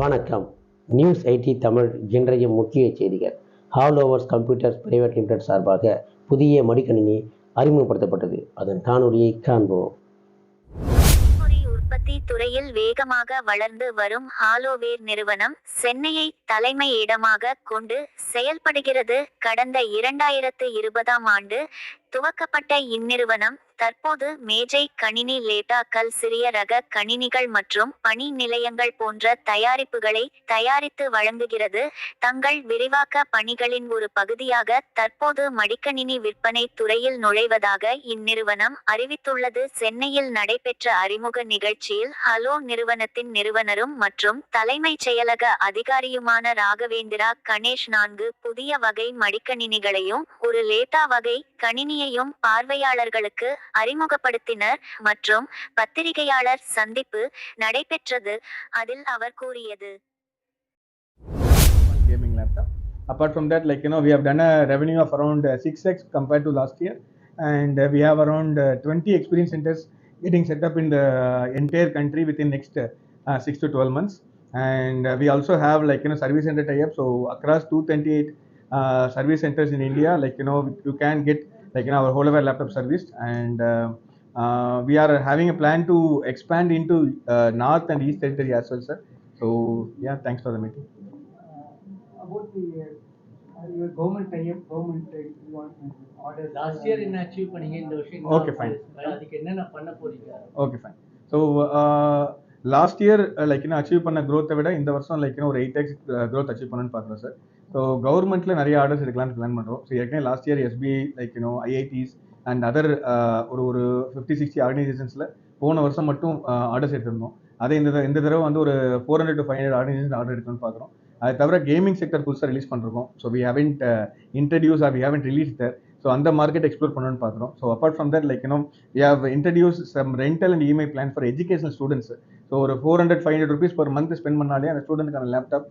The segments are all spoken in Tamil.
வணக்கம். நியூஸ் ஐடி தமிழ் இன்றைய முக்கிய செய்திகள். Hall Overs computers private limited சார்பாக புதிய மடிக்கணினி அறிமுகப்படுத்தப்பட்டது. அதன் காணொலியை காண்போம். உற்பத்தி துறையில் வேகமாக வளர்ந்து வரும் ஹாலோவேர் நிறுவனம் சென்னையை தலைமை இடமாக கொண்டு செயல்படுகிறது. கடந்த இரண்டாயிரத்து இருபதாம் ஆண்டு துவக்கப்பட்ட இந்நிறுவனம் தற்போது மேஜை கணினி லேட்டாக்கள் சிறிய ரக கணினிகள் மற்றும் பணி நிலையங்கள் போன்ற தயாரிப்புகளை தயாரித்து வழங்குகிறது. தங்கள் விரிவாக்க பணிகளின் ஒரு பகுதியாக தற்போது மடிக்கணினி விற்பனை துறையில் நுழைவதாக இந்நிறுவனம் அறிவித்துள்ளது. சென்னையில் நடைபெற்ற அறிமுக நிகழ்ச்சியில் ஹலோ நிறுவனத்தின் நிறுவனரும் மற்றும் தலைமைச் செயலக அதிகாரியுமான ராகவேந்திரா கணேஷ் நான்கு புதிய வகை மடிக்கணினிகளையும் ஒரு லேட்டா வகை கணினி கணினியையும் பார்வையாளர்களுக்கு அறிமுகப்படுத்தினர் மற்றும் பத்திரிகையாளர் சந்திப்பு நடைபெற்றது அதில் அவர் கூறியது one gaming laptop. Apart from that, like you know, we have done a revenue of around uh, 6x compared to last year, and uh, we have around uh, 20 experience centers getting set up in the entire country within next uh, uh, six to 12 months. And uh, we also have like you know service center tie-up. So across 228 uh, service centers in India, like you know, you can get like know our whole of our laptop serviced, and uh, uh, we are having a plan to expand into uh, north and east territory as well, sir. So yeah, thanks for the meeting. uh, about the uh, your government tie-up, government uh, you want uh, orders. Last year என்ன அச்சீவ் பண்ணீங்க இந்த வருஷம் என்ன Okay, fine. அதுக்கு என்னென்ன பண்ண போறீங்க okay fine so last year like இன்னும் அச்சீவ் பண்ண growth-அ விட இந்த வருஷம் லைக் ஒரு எயிட் எக்ஸ் க்ரோத் அச்சீவ் பண்ணணும்னு பார்க்குறோம் சார் ஸோ கவர்மெண்ட்டில் நிறைய ஆர்டர்ஸ் எடுக்கலாம்னு பிளான் பண்ணுறோம் ஸோ ஏற்கனவே last year SBI like you know IITs and other ஒரு ஒரு ஃபிஃப்டி சிக்ஸ்டி ஆர்கனைசேஷன்ஸில் போன வருஷம் மட்டும் uh, ஆர்டர்ஸ் எடுத்திருந்தோம். அதே இந்த த- இந்த தடவை வந்து ஒரு four hundred to five hundred organisation order எடுக்கணும்னு பார்க்குறோம். அது தவிர கேமிங் செக்டர் புதுசாக ரிலீஸ் பண்ணிருக்கோம் so we haven't introduce or we haven't release there so அந்த மார்க்கெட் எக்ஸ்ப்ளோர் பண்ணணும்னு பார்க்குறோம். So apart from that like you know we have introduce some rental and EMI plan for educational students so ஒரு four hundred five hundred rupees per month spend பண்ணாலே அந்த ஸ்டூடெண்ட்க்கான லேப்டாப்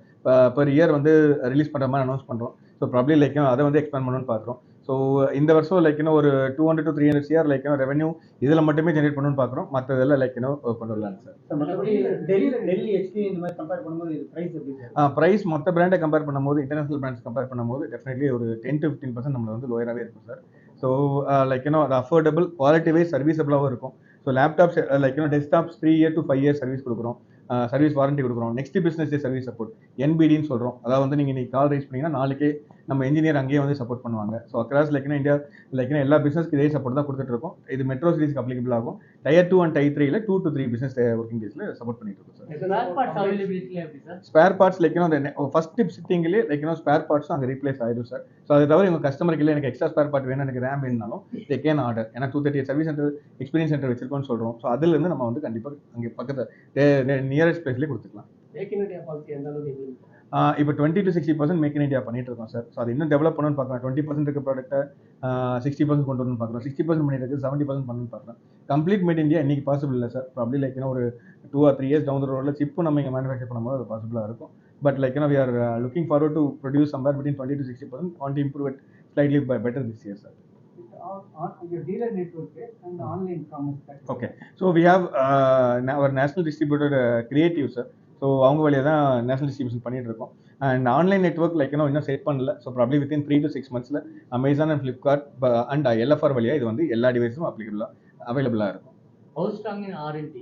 per இயர் வந்து ரிலீஸ் பண்ணுற மாதிரி அனௌன்ஸ் பண்ணுறோம் ஸோ ப்ராப்ளி லைக் அதை வந்து எக்ஸ்பேண்ட் பண்ணணும்னு பார்க்குறோம். ஸோ இந்த வருஷம் லைக் இன்னும் ஒரு two hundred to three hundred CR like revenue இதில் மட்டுமே ஜென்ரேட் பண்ணணும்னு பார்க்குறோம். மற்றதெல்லாம் லைக் இன்னும் கொண்டு வரலாங்க சார் மற்றபடி டெல்லி டெல்லி ஹெச்டி இந்த மாதிரி கம்பேர் பண்ணும்போது இது பிரைஸ் மற்ற பிராண்டை கம்பேர் பண்ணும்போது இன்டர்நேஷனல் பிராண்ட்ஸ் கம்பேர் பண்ணும்போது டெஃபினெட்லி ஒரு டென் டு ஃபிஃப்டீன் பர்சன்ட் நம்மள வந்து லோயராகவே இருக்கும் sir so like you know அது அஃபோர்டபுள் குவாலிட்டி வைஸ் சர்வீசபிளாகவும் இருக்கும். So laptops like you know desktops three year to five year service கொடுக்குறோம். Uh, சர்வீஸ் வாரண்டி கொடுக்குறோம். Next business day service support என்பிடின்னு சொல்கிறோம் அதாவது வந்து நீங்கள் இன்னைக்கு கால் ரைஸ் பண்ணீங்கன்னா நாளைக்கே நம்ம இன்ஜினியர் அங்கேயே வந்து சப்போர்ட் பண்ணுவாங்க. ஸோ அக்ராஸ் லைக்னா இந்தியா லைக்னா எல்லா பிஸ்னஸ்க்கு இதே சப்போர்ட் தான் கொடுத்துட்டு இருக்கோம் இது மெட்ரோ சிட்டிஸ்க்கு அப்ளிகபிள் ஆகும். டயர் டூ அண்ட் டயர் த்ரீல two to three business working டேஸில் சப்போர்ட் பண்ணிட்டு இருக்கோம் சார் ஸ்பேர் பார்ட்ஸ் அவைலபிலிட்டி எப்படி சார் ஸ்பேர் பார்ட்ஸ் லைக் அந்த ஃபர்ஸ்ட் டிப் சிட்டிங்லேயே லைக் யூனோ ஸ்பேர் பார்ட்ஸும் அங்கே ரீப்ளேஸ் ஆயிடும் சார் ஸோ அது தவிர உங்கள் கஸ்டமருக்கு இல்லை எனக்கு எக்ஸ்ட்ரா ஸ்பேர் பார்ட் வேணும் எனக்கு ரேம் வேணும்னாலும் தே கேன் ஆர்டர் ஏன்னா two thirty service centre experience centre வச்சிருக்கோம்னு சொல்கிறோம் ஸோ அதுலேருந்து நம்ம வந்து கண்டிப்பாக அங்கே பக்கத்தில் நியரஸ்ட் பிளேஸ்லேயே கொடுத்துக்கலாம். மேக் இன் இந்தியா பாலிசி எந்த அளவுக்கு implement இப்போ twenty to sixty percent make in India பண்ணிட்டு இருக்கோம் சார் ஸோ அது இன்னும் டெவலப் பண்ணணும்னு பார்க்குறோம் டுவெண்ட்டி பர்சன்ட் இருக்க ப்ராடக்ட்டை சிக்ஸ்டி பர்சன்ட் கொண்டு வரணும்னு பார்க்குறோம் சிக்ஸ்டி பர்சன்ட் பண்ணிட்டு இருக்கு செவன்ட்டி பர்சன்ட் பண்ணணும்னு பார்க்குறோம் கம்ப்ளீட் மேட் இந்தியா இன்னைக்கு பாசிபிள் இல்லை சார் ப்ராப்ளி லைக் ஒரு two or three years down the ரோடில் சிப்பு நம்ம இங்கே மேனுஃபேக்சர் பண்ணும்போது அது பாசிபிளாக இருக்கும். But like we are looking forward to produce somewhere between twenty to sixty percent want improve it slightly better this year sir your dealer network and online commerce platform. Okay so we have so அவங்க வழியாக தான் நேஷனல் டிஸ்ட்ரிபியூஷன் பண்ணிட்டு இருக்கோம். அண்ட் ஆன்லைன் நெட்ஒர்க் லைக் இன்னும் இன்னும் செட் பண்ணல. So probably within three to six மந்த்ஸில் Amazon and Flipkart and LFR வழியாக இது வந்து எல்லா டிவைஸும் அப்ளிகபிளாக அவைலபிளாக இருக்கும். R&D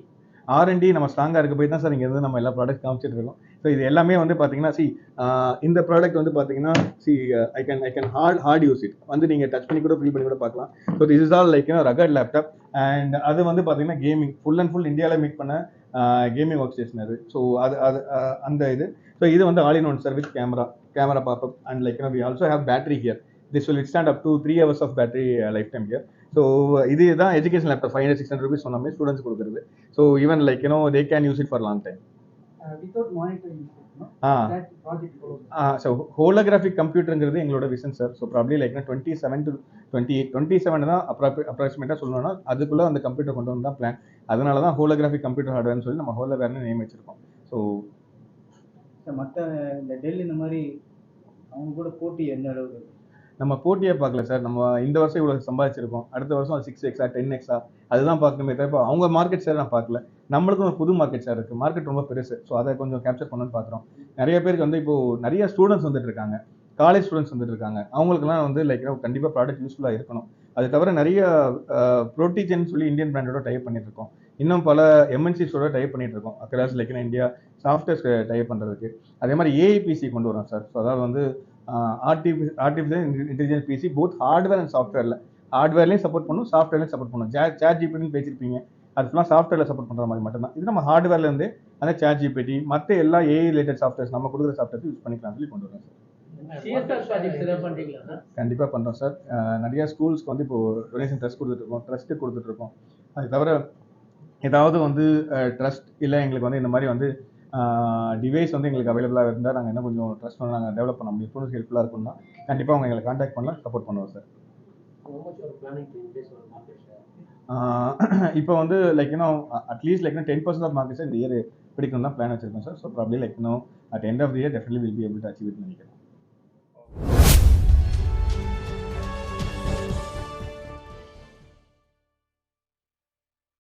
ஆர்என்டி நம்ம ஸ்ட்ராங்காக இருக்க போய் தான் சார் இங்கே இருந்து நம்ம எல்லா ப்ராடக்ட் காமிச்சிட்டு இருக்கோம். ஸோ இது எல்லாமே வந்து பார்த்தீங்கன்னா சி இந்த ப்ராடக்ட் வந்து பார்த்தீங்கன்னா C I can I can hard hard use it வந்து நீங்கள் டச் பண்ணி கூட ஃபீல் பண்ணி கூட பார்க்கலாம். So this is all like rugged laptop and அது வந்து பார்த்தீங்கன்னா கேமிங் ஃபுல் அண்ட் ஃபுல் இந்தியாவில் மேக் பண்ண கேமிங் ஒர்க் ஸ்டேஷன் அது. ஸோ அது அது அந்த இது. ஸோ இது வந்து all in one sir with camera camera popup and like we also have battery here this will stand up to three hours of battery life time here so இது தான் education laptop five hundred six hundred rupees சொன்னாமே students கொடுக்குறது. So even like you know they can use it for long time Uh, monitoring so holographic கம்ப்யூட்டருங்கிறது எங்களோட vision sir so probably like twenty seven to twenty eight twenty seven தான் அப்ராப்ரி அப்ராக்சிமேட்டாக சொல்லணும்னா அதுக்குள்ளே அந்த கம்ப்யூட்டர் கொண்டு வந்து தான் பிளான் அதனால தான் ஹோலோகிராஃபிக் கம்ப்யூட்டர் ஹார்ட்வேர்னு சொல்லி நம்ம ஹோலோவேர்னு நேம் வச்சிருக்கோம். ஸோ மத்த இந்த டெல் இந்த மாதிரி அவங்க கூட போட்டி எந்த அளவுக்கு? நம்ம போட்டியை பார்க்கல சார். நம்ம இந்த வருஷம் இவ்வளோ சம்பாதிச்சிருக்கோம். அடுத்த வருஷம் அது சிக்ஸ் எக்ஸா டென் எக்ஸா அதுதான் பார்க்கணுமே தவிர அவங்க மார்க்கெட் ஷேர் நான் பார்க்கல. நம்மளுக்கும் ஒரு புது மார்க்கெட் ஷேர் இருக்குது மார்க்கெட் ரொம்ப பெருசு. ஸோ அதை கொஞ்சம் கேப்சர் பண்ணணும்னு பார்க்குறோம். நிறைய பேருக்கு வந்து இப்போ நிறைய ஸ்டூடெண்ட்ஸ் வந்துட்டு இருக்காங்க. காலேஜ் ஸ்டூடெண்ட்ஸ் வந்துட்டு இருக்காங்க. அவங்களுக்குலாம் வந்து லைக் கண்டிப்பாக ப்ராடக்ட் யூஸ்ஃபுல்லாக இருக்கணும். அது தவிர நிறைய ப்ரோட்டீஜன் சொல்லி இந்தியன் பிராண்டோட டைப் பண்ணிட்டு இருக்கோம். இன்னும் பல எம்என்சிஸோட டைப் பண்ணிட்டு இருக்கோம். Across like India softwares type பண்ணுறதுக்கு அதே மாதிரி ஏஐபிசி கொண்டு வரோம் சார். ஸோ அதாவது வந்து artifi artificial intelligence PC both hardware and சாஃப்ட்வேரில் ஹார்ட்வேர்லையும் சப்போர்ட் பண்ணும் சாஃப்ட்வேர்லையும் சப்போர்ட் பண்ணும். ஜே சேட் ஜிபிடின்னு பேசியிருப்பீங்க அது ஃபுல்லாக சாஃப்ட்வேரில் சப்போர்ட் பண்ணுற மாதிரி மட்டும்தான். இது நம்ம ஹார்ட்வேர்லேருந்து அந்த சேட் ஜிபிடி மற்ற எல்லா ஏஐ ரிலேட்டட் சாஃப்ட்வேர்ஸ் நம்ம கொடுக்குற சாஃப்ட்வேர்ஸ் யூஸ் பண்ணிக்கலாம் சொல்லி கொண்டு வரோம் சார் கண்டிப்பாக பண்ணுறோம் சார் நிறைய ஸ்கூல்ஸ்க்கு வந்து இப்போ டொனேஷன் ட்ரஸ்ட் கொடுத்துட்ருக்கோம் ட்ரஸ்ட்டு கொடுத்துட்ருக்கோம் அது தவிர ஏதாவது வந்து ட்ரஸ்ட் இல்லை எங்களுக்கு வந்து இந்த மாதிரி வந்து டிவைஸ் வந்து எங்களுக்கு அவைலபிளாக இருந்தால் நாங்கள் இன்னும் கொஞ்சம் ட்ரஸ்ட் வந்து நாங்கள் டெவலப் பண்ண முடியும். ஸ்டூடெண்ட்ஸ் ஹெல்ப்ஃபுல்லாக இருக்கும்னா கண்டிப்பாக அவங்க எங்களை காண்டாக்ட் பண்ணலாம் சப்போர்ட் பண்ணுவோம் சார்? இப்போ வந்து லைக் இன்னும் at least like ten percent of markets இந்த இயர் பிடிக்கணும் தான் பிளான் வச்சிருக்கோம் சார் ஸோ ப்ராப்ளி லைக் இன்னும் at end of the year definitely will be able to achieve நினைக்கிறேன்.